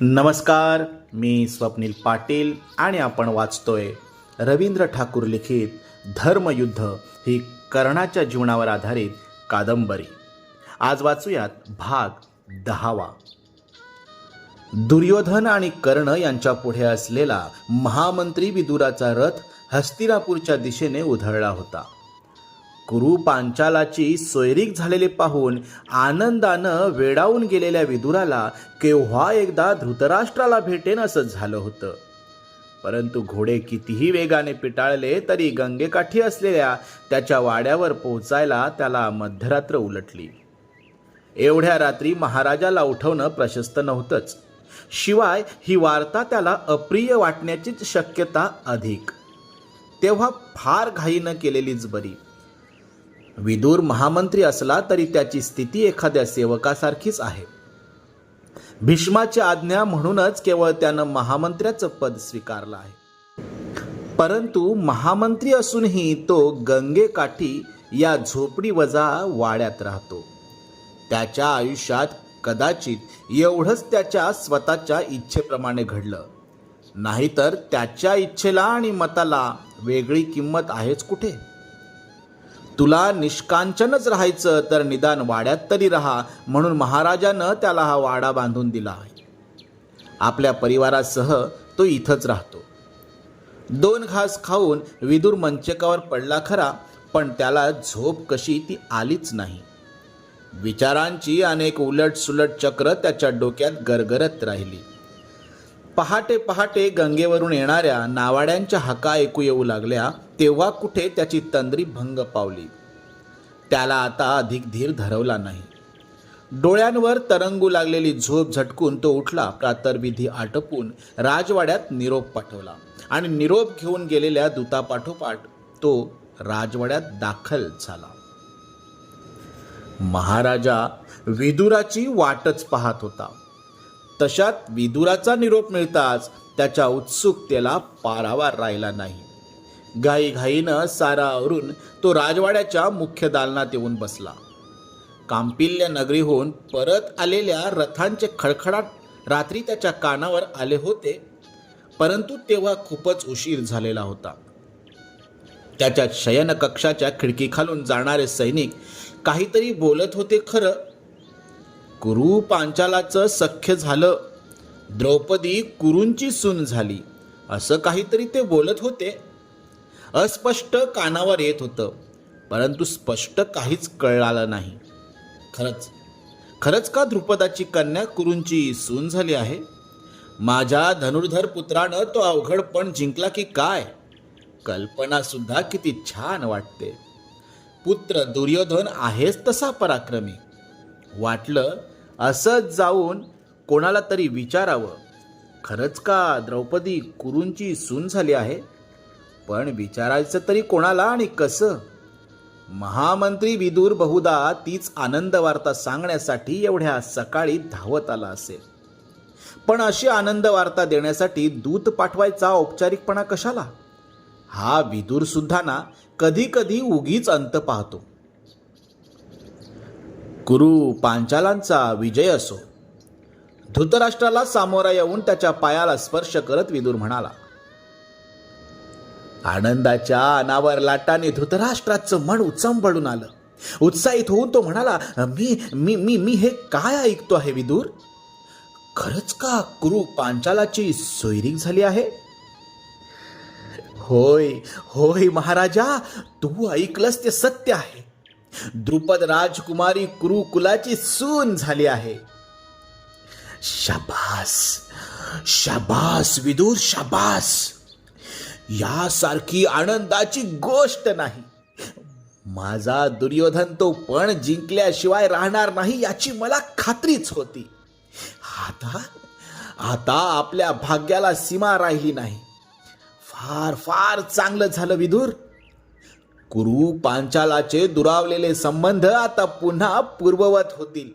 नमस्कार मी स्वप्नील पाटील आणि आपण वाचतोय रवींद्र ठाकूर लिखित धर्मयुद्ध ही कर्णाच्या जीवनावर आधारित कादंबरी. आज वाचूयात भाग दहावा. दुर्योधन आणि कर्ण यांच्या पुढे असलेला महामंत्री विदुराचा रथ हस्तिनापूरच्या दिशेने उधळला होता. कुरु पांचालाची सोयरीक झालेले पाहून आनंदानं वेडावून गेलेल्या विदुराला केव्हा एकदा धृतराष्ट्राला भेटेन असं झालं होतं. परंतु घोडे कितीही वेगाने पिटाळले तरी गंगेकाठी असलेल्या त्याच्या वाड्यावर पोहोचायला त्याला मध्यरात्र उलटली. एवढ्या रात्री महाराजाला उठवणं प्रशस्त नव्हतंच. शिवाय ही वार्ता त्याला अप्रिय वाटण्याचीच शक्यता अधिक. तेव्हा फार घाईनं केलेलीच बरी. विदूर महामंत्री असला तरी त्याची स्थिती एखाद्या सेवकासारखीच आहे. भीष्माची आज्ञा म्हणूनच केवळ त्यानं महामंत्र्याचं पद स्वीकारलं आहे. परंतु महामंत्री असूनही तो गंगेकाठी या झोपडी वजा वाड्यात राहतो. त्याच्या आयुष्यात कदाचित एवढंच त्याच्या स्वतःच्या इच्छेप्रमाणे घडलं. नाहीतर त्याच्या इच्छेला आणि मताला वेगळी किंमत आहेच कुठे? तुला निष्कांचनच राहायचं तर निदान वाड्यात तरी राहा. म्हणून महाराजानं त्याला हा वाडा बांधून दिला आहे. आपल्या परिवारासह तो इथंच राहतो. दोन घास खाऊन विदूर मंचकावर पडला खरा पण त्याला झोप कशी ती आलीच नाही. विचारांची अनेक उलट सुलट चक्र त्याच्या डोक्यात गरगरत राहिली. पहाटे पहाटे गंगेवरून येणाऱ्या नावाड्यांच्या हाका ऐकू येऊ लागल्या तेव्हा कुठे त्याची तंद्री भंग पावली. त्याला आता अधिक धीर धरवला नाही. डोळ्यांवर तरंगू लागलेली झोप झटकून तो उठला प्रातर्विधी आटपून राजवाड्यात निरोप पाठवला आणि निरोप घेऊन गेलेल्या दूतापाठोपाठ तो राजवाड्यात दाखल झाला. महाराजा विदुराची वाटच पाहत होता. तशात विदुराचा निरोप मिळताच त्याच्या उत्सुकतेला पारावार राहिला नाही. घाईघाईनं सारा आवरून तो राजवाड्याच्या मुख्य दालनात येऊन बसला. कांपिल्य नगरीहून परत आलेल्या रथांचे खडखडाट रात्री त्याच्या कानावर आले होते परंतु तेव्हा खूपच उशीर झालेला होता. त्याच्या शयनकक्षाच्या खिडकीखालून जाणारे सैनिक काहीतरी बोलत होते खरं. कुरु पांचालाचं सख्य झालं. द्रौपदी कुरूंची सून झाली. असं काहीतरी ते बोलत होते. अस्पष्ट कानावर येत होतं. परंतु स्पष्ट काहीच कळालं नाही. खरंच खरंच का ध्रुपदाची कन्या कुरूंची सून झाली आहे? माझ्या धनुर्धर पुत्रानं तो अवघडपण जिंकला की काय? कल्पना सुद्धा किती छान वाटते. पुत्र दुर्योधन आहेच तसा पराक्रमी. वाटलं असंच जाऊन कोणाला तरी विचारावं. खरंच का द्रौपदी कुरूंची सून झाली आहे? पण विचारायचं तरी कोणाला आणि कसं? महामंत्री विदूर बहुधा तीच आनंद वार्ता सांगण्यासाठी एवढ्या सकाळी धावत आला असेल. पण अशी आनंद वार्ता देण्यासाठी दूत पाठवायचा औपचारिकपणा कशाला? हा विदूर सुद्धा ना कधी कधी उगीच अंत पाहतो. गुरु पांचालांचा विजय असो. धृतराष्ट्राला सामोरा येऊन त्याच्या पायाला स्पर्श करत विदूर म्हणाला आनंदाच्या अनावर लाटाने धृतराष्ट्राचं मन उचंबळून आलं. उत्साहित होऊन तो म्हणाला मी मी मी मी हे काय ऐकतो आहे विदूर? खरंच का कुरु पांचालाची सोयरीक झाली आहे? होय होय महाराजा तू ऐकलंस ते सत्य आहे. द्रुपद राजकुमारी कुरुकुलाची सून झाली आहे. शाबास शाबास विदूर शाबास. यासारखी आनंदाची गोष्ट नाही. माझा दुर्योधन तो पण जिंकल्याशिवाय राहणार नाही याची मला खात्रीच होती. आता आता आपल्या भाग्याला सीमा राहिली नाही. फार फार चांगलं झालं विदूर. कुरु पांचालाचे दुरावलेले संबंध आता पुन्हा पूर्ववत होतील.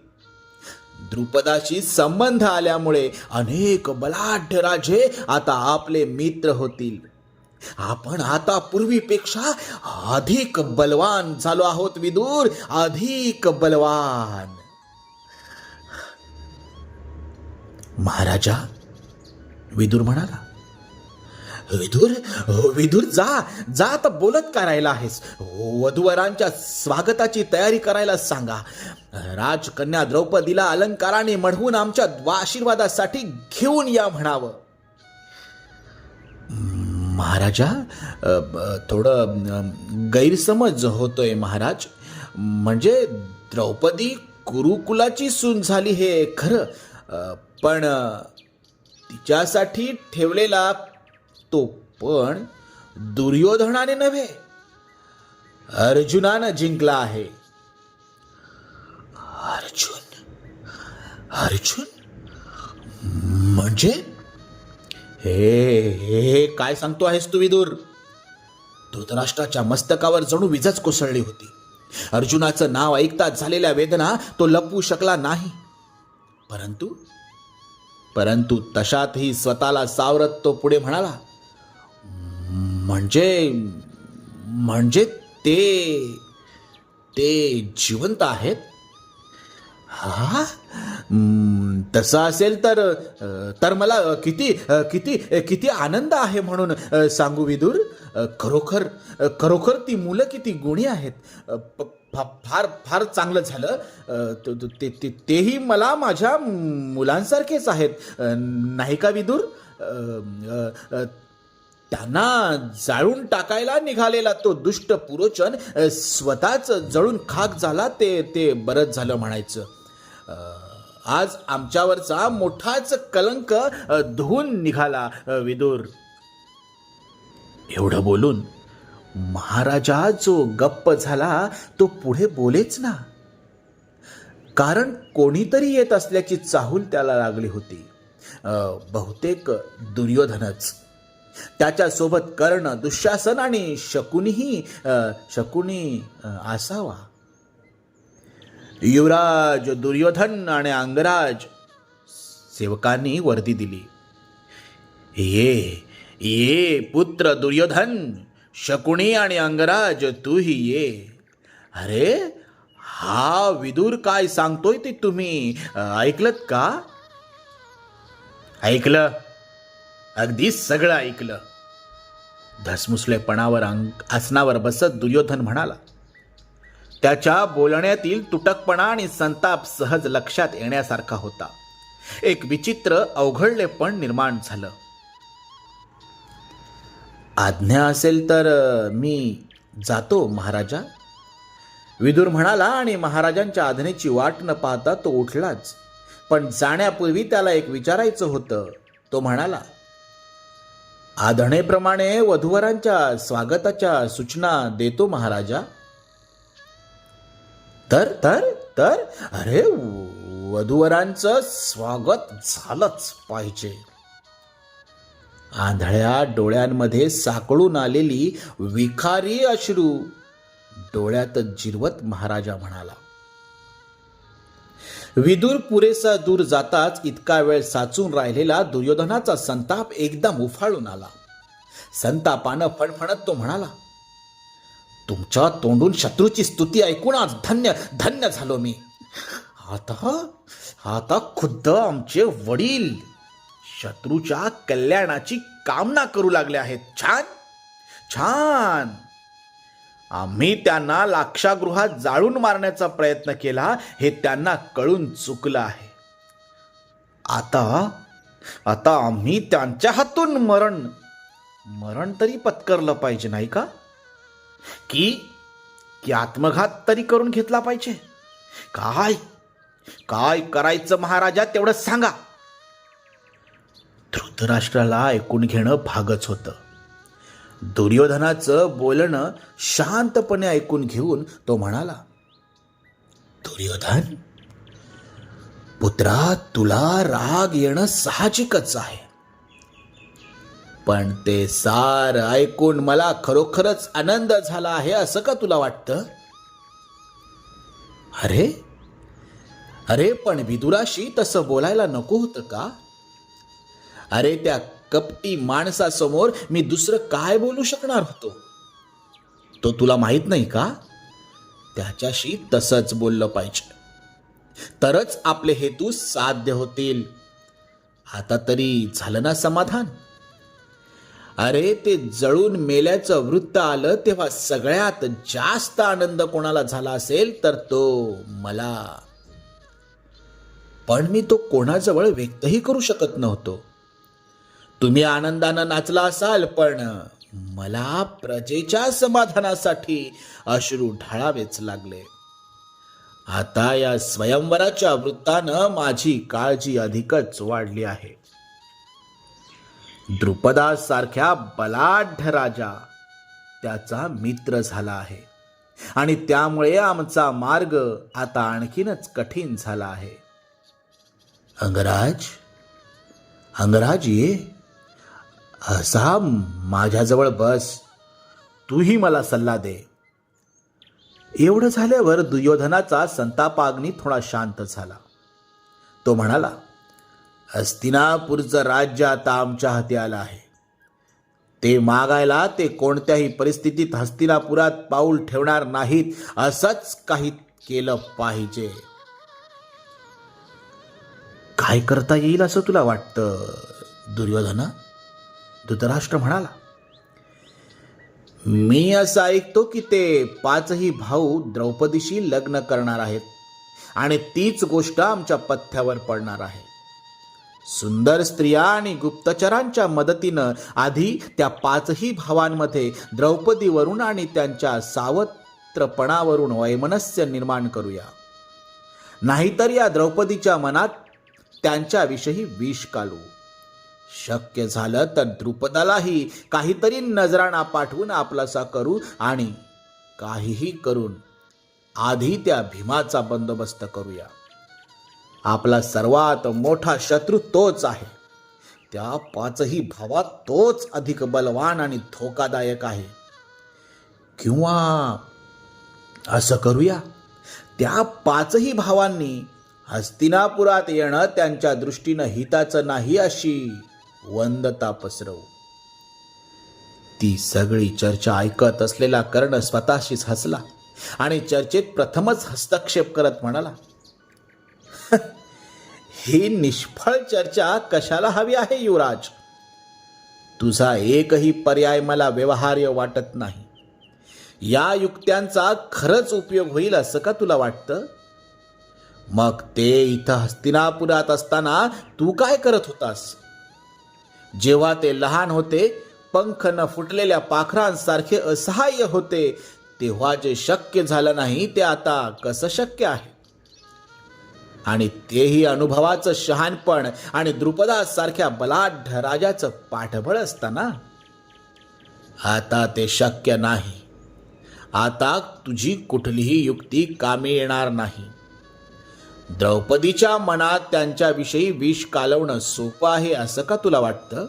द्रुपदाशी संबंध आल्यामुळे अनेक बलाढ्य राजे आता आपले मित्र होतील. आपण आता पूर्वीपेक्षा अधिक बलवान झालो आहोत विदूर. अधिक बलवान. महाराजा विदूर म्हणाला विदूर विदूर जा जा आता बोलत का राहिला आहेस. वधूवरांच्या स्वागताची तयारी करायला सांगा. राजकन्या द्रौपदीला अलंकाराने म्हणून आमच्या आशीर्वादासाठी घेऊन या म्हणावं. महाराजा थोडं गैरसमज होतोय महाराज. म्हणजे द्रौपदी कुरुकुलाची सून झाली हे खरं पण तिच्यासाठी ठेवलेला तो पण दुर्योधनाने नव्हे. अर्जुनानं जिंकला आहे. अर्जुन? अर्जुन? म्हणजे हे हे काय सांगतो आहेस तू विदूर? धृतराष्ट्राच्या मस्तकावर जणू विजच कोसळली होती. अर्जुनाचं नाव ऐकताच झालेल्या वेदना तो लपवू शकला नाही. परंतु परंतु तशातही स्वतःला सावरत तो पुढे म्हणाला म्हणजे म्हणजे ते ते जिवंत आहेत? हा? तसं असेल तर तर मला किती किती किती आनंद आहे म्हणून सांगू विदूर. खरोखर खरोखर ती मुलं किती गुणी आहेत. फार फार चांगलं झालं. ते- ते- तेही मला माझ्या मुलांसारखेच आहेत. नाही का विदूर? त्यांना जाळून टाकायला निघालेला तो दुष्ट पुरोचन स्वतःच जळून खाक झाला ते ते बरंच झालं म्हणायचं. आज आमच्यावरचा मोठाच कलंक धुवून निघाला विदूर. एवढं बोलून महाराजा जो गप्प झाला तो पुढे बोलेच ना. कारण कोणीतरी येत असल्याची चाहूल त्याला लागली होती. बहुतेक दुर्योधनच. त्याच्यासोबत कर्ण दुःशासन आणि शकुनीही शकुनी असावा. युवराज दुर्योधन आणि अंगराज सेवकांनी वर्दी दिली. ये ये पुत्र दुर्योधन शकुणी आणि अंगराज तूही ये. अरे हा विदूर काय सांगतोय ते तुम्ही? ऐकलत का? ऐकलं. अगदी सगळं ऐकलं. धसमुसलेपणावर अंग आसनावर बसत दुर्योधन म्हणाला त्याच्या बोलण्यातील तुटकपणा आणि संताप सहज लक्षात येण्यासारखा होता. एक विचित्र अवघडलेपण निर्माण झालं. आज्ञा असेल तर मी जातो महाराजा. विदूर म्हणाला आणि महाराजांच्या आज्ञेची वाट न पाहता तो उठलाच. पण जाण्यापूर्वी त्याला एक विचारायचं होतं. तो म्हणाला आधणेप्रमाणे वधूवरांच्या स्वागताच्या सूचना देतो महाराजा. तर तर तर अरे वधूवरांचं स्वागत झालंच पाहिजे. आंधळ्या डोळ्यांमध्ये साकळून आलेली विखारी अश्रू डोळ्यात जिरवत महाराजा म्हणाला विदूर पुरेसा दूर जाताच इतका वेळ साचून राहिलेला दुर्योधनाचा संताप एकदम उफाळून आला. संतापानं फणफणत तो म्हणाला तुमच्या तोंडून शत्रूची स्तुती ऐकून आज धन्य धन्य झालो मी. आता आता खुद्द आमचे वडील शत्रूच्या कल्याणाची कामना करू लागले आहेत. छान छान. आम्ही त्यांना लाक्षागृहात जाळून मारण्याचा प्रयत्न केला हे त्यांना कळून चुकलं आहे. आता आता आम्ही त्यांच्या हातून मरण मरण तरी पत्करलं पाहिजे नाही का? की की आत्मघात तरी करून घेतला पाहिजे. काय काय करायचं महाराजा तेवढं सांगा. धृतराष्ट्राला ऐकून घेणं भागच होतं. दुर्योधनाचं बोलणं शांतपणे ऐकून घेऊन तो म्हणाला दुर्योधन पुत्रा तुला राग येणं साहजिकच आहे. पण ते सार ऐकून मला खरोखरच आनंद झाला आहे असं का तुला वाटतं? अरे अरे पण विदुराशी तसं बोलायला नको होतं का? अरे त्या कपटी माणसासमोर मी दुसरं काय बोलू शकणार होतो? तो तुला माहीत नाही का? त्याच्याशी तसंच बोललं पाहिजे. तरच आपले हेतू साध्य होतील. आता तरी झालं ना समाधान? अरे ते जळून मेल्याचं वृत्त आलं तेव्हा सगळ्यात जास्त आनंद कोणाला झाला असेल तर तो मला. पण मी तो कोणाजवळ व्यक्तही करू शकत नव्हतो. तुम्ही आनंदानं नाचला असाल पण मला प्रजेच्या समाधानासाठी अश्रू ढाळावेच लागले. आता या स्वयंवराच्या वृत्तानं माझी काळजी अधिकच वाढली आहे. द्रुपदासारख्या बलाढ्य राजा त्याचा मित्र झाला आहे. आणि त्यामुळे आमचा मार्ग आता आणखीनच कठीण झाला आहे. अंगराज? अंगराज ये. असा माझ्याजवळ बस. तूही मला सल्ला दे. एवढं झाल्यावर दुर्योधनाचा संतापाग्नी थोडा शांत झाला. तो म्हणाला हस्तिनापूरचं राज्य आता आमच्या हाती आलं आहे. ते मागायला ते कोणत्याही परिस्थितीत हस्तिनापुरात पाऊल ठेवणार नाहीत असंच काही केलं पाहिजे. काय करता येईल असं तुला वाटतं दुर्योधना? धृतराष्ट्र म्हणाला. मी असं ऐकतो की ते पाचही भाऊ द्रौपदीशी लग्न करणार आहेत आणि तीच गोष्ट आमच्या पथ्यावर पडणार आहे. सुंदर स्त्रिया आणि गुप्तचरांच्या मदतीनं आधी त्या पाचही भावांमध्ये द्रौपदीवरून आणि त्यांच्या सावत्रपणावरून वैमनस्य निर्माण करूया. नाहीतर या द्रौपदीच्या मनात त्यांच्याविषयी विष कालू. शक्य झालं तर द्रुपदालाही काहीतरी नजराणा पाठवून आपलासा करू आणि काहीही करून आधी त्या भीमाचा बंदोबस्त करूया. आपला सर्वात मोठा शत्रू तोच आहे. त्या पाचही भावात तोच अधिक बलवान आणि धोकादायक आहे. किंवा असं करूया त्या पाचही भावांनी हस्तिनापुरात येणं त्यांच्या दृष्टीनं हिताचं नाही अशी वंदता पसरवू ती सगळी चर्चा ऐकत असलेला कर्ण स्वतःशीच हसला आणि चर्चेत प्रथमच हस्तक्षेप करत म्हणाला ही निष्फळ चर्चा कशाला हवी आहे युवराज? तुझा एकही पर्याय मला व्यवहार्य वाटत नाही. या युक्त्यांचा खरंच उपयोग होईल असं का तुला वाटतं? मग ते इथं हस्तिनापुरात असताना तू काय करत होतास? जेव्हा ते लहान होते पंख न फुटलेल्या पाखरांसारखे असहाय्य होते तेव्हा जे शक्य झालं नाही ते आता कसं शक्य आहे? आणि तेही अनुभवाचं शहाणपण आणि द्रुपदासारख्या बलाढ्य राजाचं पाठबळ असताना. आता ते शक्य नाही. आता तुझी कुठलीही युक्ती कामी येणार नाही. द्रौपदीच्या मनात त्यांच्याविषयी विष कालवणं सोपं आहे असं का तुला वाटतं?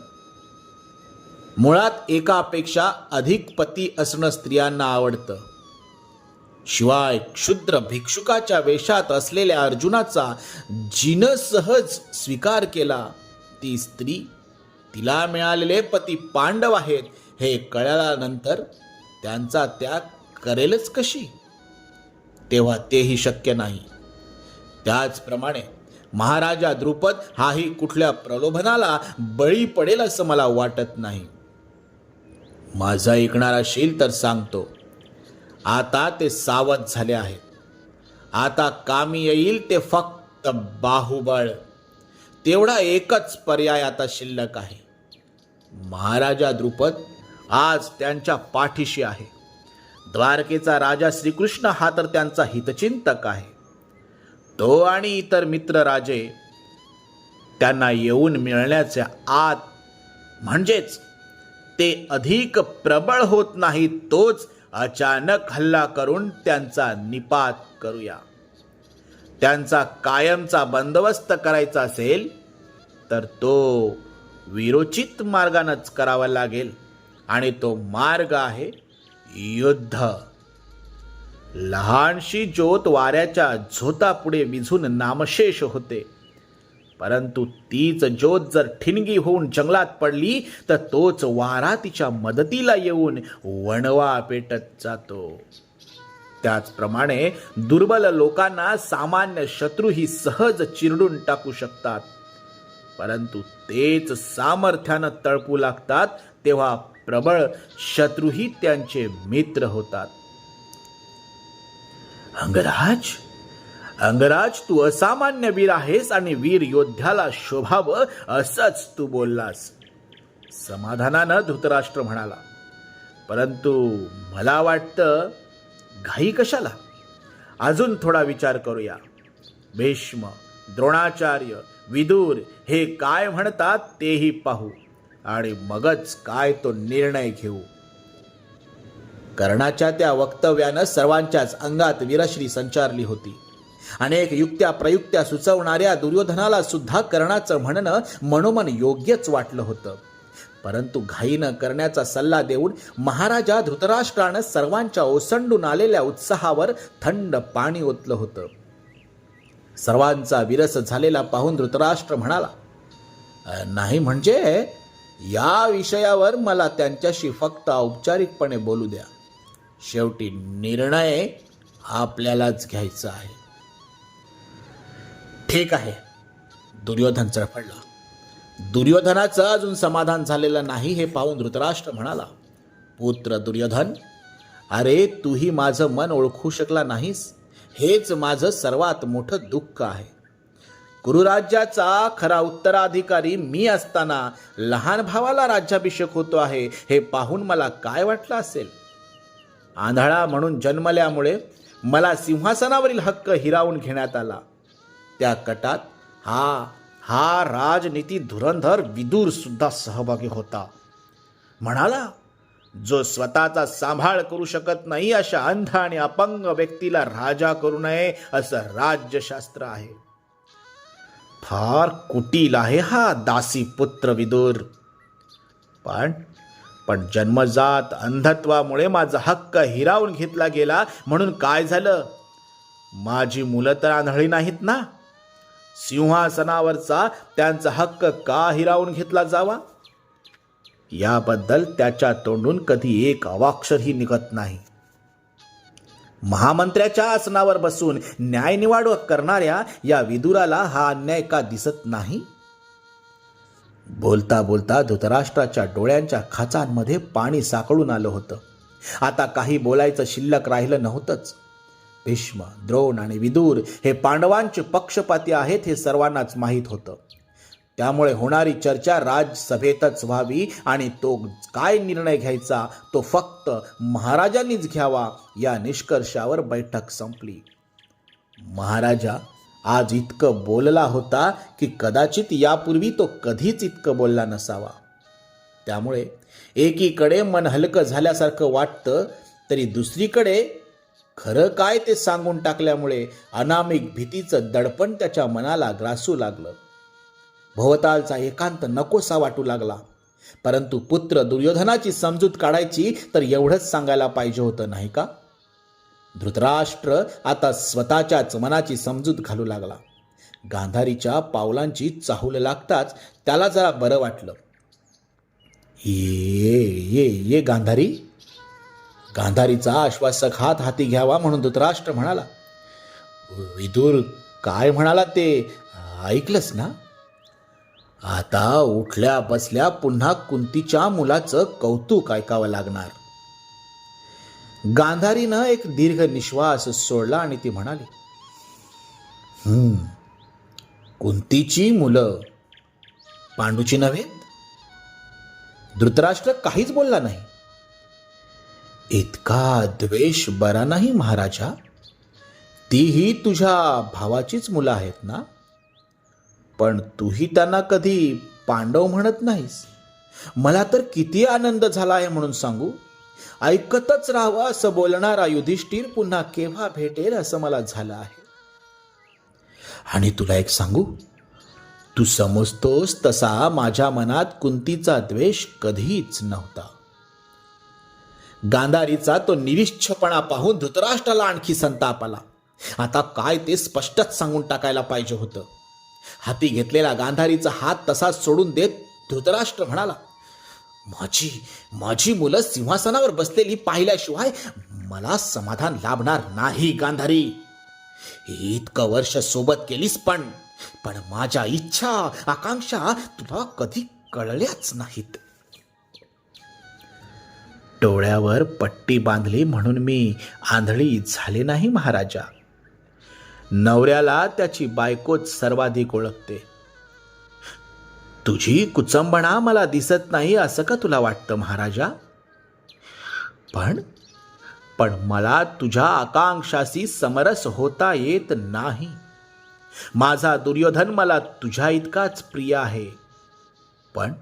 मुळात एकापेक्षा अधिक पती असणं स्त्रियांना आवडतं. शिवाय क्षुद्र भिक्षुकाच्या वेशात असलेल्या अर्जुनाचा जिनं सहज स्वीकार केला. ती स्त्री तिला मिळालेले पती पांडव आहेत हे कळल्यानंतर त्यांचा त्याग करेलच कशी? तेव्हा तेही शक्य नाही. त्याचप्रमाणे महाराजा द्रुपद हाही कुठल्या प्रलोभनाला बळी पडेल असं मला वाटत नाही. माझा ऐकणार असेल तर सांगतो आता ते सावध झाले आहेत. आता कामी येईल ते फक्त बाहुबळ. तेवढा एकच पर्याय आता शिल्लक आहे. महाराजा द्रुपद आज त्यांच्या पाठीशी आहे. द्वारकेचा राजा श्रीकृष्ण हा तर त्यांचा हितचिंतक आहे. तो आणि इतर मित्र राजे त्यांना येऊन मिळण्याच्या आत म्हणजेच ते अधिक प्रबळ होत नाही तोच अचानक हल्ला करून त्यांचा निपात करूया. त्यांचा कायमचा बंदोबस्त करायचा असेल तर तो विरोचित मार्गानंच करावा लागेल आणि तो मार्ग आहे युद्ध. लहानशी ज्योत वाऱ्याच्या झोतापुढे विझून नामशेष होते. परंतु तीच ज्योत जर ठिणगी होऊन जंगलात पडली तर तोच वारा तिच्या मदतीला येऊन वणवा पेटत जातो. त्याचप्रमाणे दुर्बल लोकांना सामान्य शत्रूही सहज चिरडून टाकू शकतात. परंतु तेच सामर्थ्यानं तळपू लागतात तेव्हा प्रबळ शत्रूही त्यांचे मित्र होतात. अंगराज? अंगराज तू असामान्य वीर आहेस आणि वीर योद्ध्याला शोभावं असंच तू बोललास. समाधानानं धृतराष्ट्र म्हणाला परंतु मला वाटतं घाई कशाला? अजून थोडा विचार करूया. भीष्म द्रोणाचार्य विदूर हे काय म्हणतात तेही पाहू आणि मगच काय तो निर्णय घेऊ. कर्णाच्या त्या वक्तव्यानं सर्वांच्याच अंगात विरश्री संचारली होती. अनेक युक्त्या प्रयुक्त्या सुचवणाऱ्या दुर्योधनाला सुद्धा कर्णाचं म्हणणं मनोमन योग्यच वाटलं होतं. परंतु घाईनं करण्याचा सल्ला देऊन महाराजा धृतराष्ट्रानं सर्वांच्या ओसंडून आलेल्या उत्साहावर थंड पाणी ओतलं होतं. सर्वांचा विरस झालेला पाहून धृतराष्ट्र म्हणाला नाही म्हणजे या विषयावर मला त्यांच्याशी फक्त औपचारिकपणे बोलू द्या. शेवटी निर्णय आपल्यालाच घ्यायचा आहे. ठीक आहे. दुर्योधन चळफळला दुर्योधनाचं अजून समाधान झालेलं नाही हे पाहून धृतराष्ट्र म्हणाला पुत्र दुर्योधन अरे तूही माझं मन ओळखू शकला नाहीस. हेच माझं सर्वात मोठं दुःख आहे. कुरुराज्याचा खरा उत्तराधिकारी मी असताना लहान भावाला राज्याभिषेक होतो आहे हे पाहून मला काय वाटलं असेल? आंधळा म्हणून जन्मल्यामुळे मला सिंहासनावरील हक्क हिरावून घेण्यात आला. त्या कटात हा हा राजनीती धुरंधर विदूर सुद्धा सहभागी होता. म्हणाला जो स्वतःचा सांभाळ करू शकत नाही अशा अंध आणि अपंग व्यक्तीला राजा करू नये असं राज्यशास्त्र आहे. फार कुटील आहे हा दासी पुत्र विदूर. पण पण जन्मजात अंधत्वामुळे माझा हक्क हिरावून घेतला गेला म्हणून काय झालं? माझी मुलं तर आंधळी नाहीत ना? सिंहासनावरचा त्यांचा हक्क का हिरावून घेतला जावा? याबद्दल त्याच्या तोंडून कधी एक अवाक्षरही निघत नाही. महामंत्र्याच्या आसनावर बसून न्यायनिवाड करणाऱ्या या विदुराला हा अन्याय का दिसत नाही? बोलता बोलता धृतराष्ट्राच्या डोळ्यांच्या खाचांमध्ये पाणी साकळून आलं होतं. आता काही बोलायचं शिल्लक राहिलं नव्हतंच. भीष्म द्रोण आणि विदूर हे पांडवांचे पक्षपाती आहेत हे सर्वांनाच माहीत होतं. त्यामुळे होणारी चर्चा राजसभेतच व्हावी आणि तो काय निर्णय घ्यायचा तो फक्त महाराजांनीच घ्यावा या निष्कर्षावर बैठक संपली. महाराजा आज इतकं बोलला होता की कदाचित यापूर्वी तो कधीच इतकं बोलला नसावा. त्यामुळे एकीकडे मन हलकं झाल्यासारखं वाटतं तरी दुसरीकडे खरं काय ते सांगून टाकल्यामुळे अनामिक भीतीचं दडपण त्याच्या मनाला ग्रासू लागलं. भोवतालचा एकांत नकोसा वाटू लागला. परंतु पुत्र दुर्योधनाची समजूत काढायची तर एवढंच सांगायला पाहिजे होतं नाही का? धृतराष्ट्र आता स्वतःच्याच मनाची समजूत घालू लागला. गांधारीच्या पावलांची चाहूल लागताच त्याला जरा बरं वाटलं. ये ये ये गांधारी! गांधारीचा आश्वासक हात हाती घ्यावा म्हणून धृतराष्ट्र म्हणाला विदूर काय म्हणाला ते? ऐकलंस ना? आता उठल्या बसल्या पुन्हा कुंतीच्या मुलाचं कौतुक ऐकावं लागणार. गांधारीनं एक दीर्घ निश्वास सोडला आणि ती म्हणाली "हम्म, कुंतीची मुलं पांडूची नव्हे? धृतराष्ट्र काहीच बोलला नाही. इतका द्वेष बरा नाही महाराजा. तीही तुझ्या भावाचीच मुलं आहेत ना? पण तूही त्यांना कधी पांडव म्हणत नाहीस? मला तर किती आनंद झाला आहे म्हणून सांगू. ऐकतच राहावा असं बोलणारा युधिष्ठिर पुन्हा केव्हा भेटेल असं मला झालं आहे. आणि तुला एक सांगू? तू समजतोस तसा माझ्या मनात कुंतीचा द्वेष कधीच नव्हता. गांधारीचा तो निविच्छपणा पाहून धृतराष्ट्राला आणखी संताप आला. आता काय ते स्पष्टच सांगून टाकायला पाहिजे होतं. हाती घेतलेला गांधारीचा हात तसाच सोडून देत धृतराष्ट्र म्हणाला माझी माझी मुलं सिंहासनावर बसलेली पाहिल्याशिवाय मला समाधान लाभणार नाही गांधारी. इतकं वर्ष सोबत केलीस पण पण माझ्या इच्छा आकांक्षा तुला कधी कळल्याच नाहीत. डोळ्यावर पट्टी बांधली म्हणून मी आंधळी झाले नाही महाराजा. नवऱ्याला त्याची बायकोच सर्वाधिक ओळखते. तुझी कुचंबणा मला दिसत नाही असं का तुला वाटतं महाराजा? पण पण मला तुझ्या आकांक्षाशी समरस होता येत नाही. माझा दुर्योधन मला तुझ्या इतकाच प्रिय आहे. पण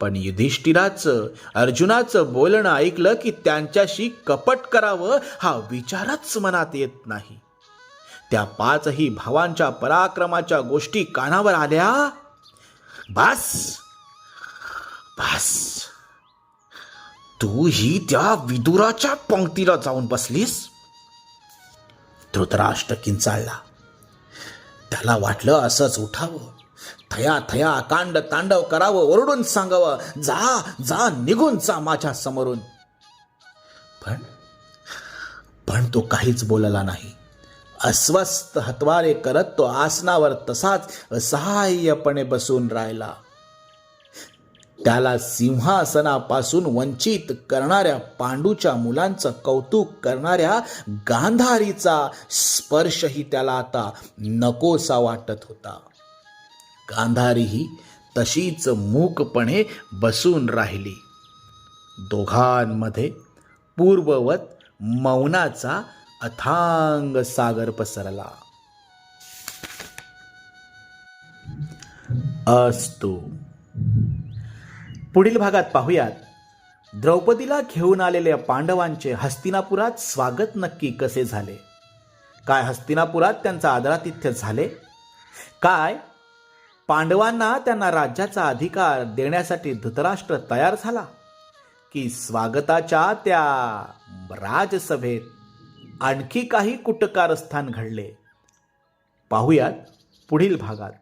पण युधिष्ठिराचं अर्जुनाचं बोलणं ऐकलं की त्यांच्याशी कपट करावं हा विचारच मनात येत नाही. त्या पाचही भावांच्या पराक्रमाच्या गोष्टी कानावर आल्या. बस! बस! तू ही त्या विदुराच्या पंक्तीला जाऊन बसलीस? धृतराष्ट्र किंचाळला. त्याला वाटलं असंच उठावं. थया थया कांड तांडव करावं ओरडून सांगावं जा जा निघून जा माझ्या समोरून. पण पण तो काहीच बोलला नाही. अस्वस्थ हतवारे करत तो आसनावर तसाच असहाय्यपणे बसून राहिला. त्याला सिंहासनापासून वंचित करणाऱ्या पांडूच्या मुलांचं कौतुक करणाऱ्या गांधारीचा स्पर्शही त्याला आता नकोसा वाटत होता. गांधारीही तशीच मूकपणे बसून राहिली. दोघांमध्ये पूर्ववत मौनाचा अथांग सागर पसरला. असतो. पुढील भागात पाहूयात. द्रौपदीला घेऊन आलेल्या पांडवांचे हस्तिनापुरात स्वागत नक्की कसे झाले? काय हस्तिनापुरात त्यांचा आदरातिथ्य झाले? काय पांडवांना त्यांना राज्याचा अधिकार देण्यासाठी धृतराष्ट्र तयार झाला की स्वागताच्या त्या राजसभेत आणखी काही कुटकारस्थान घडले. पाहूयात पुढील भागात.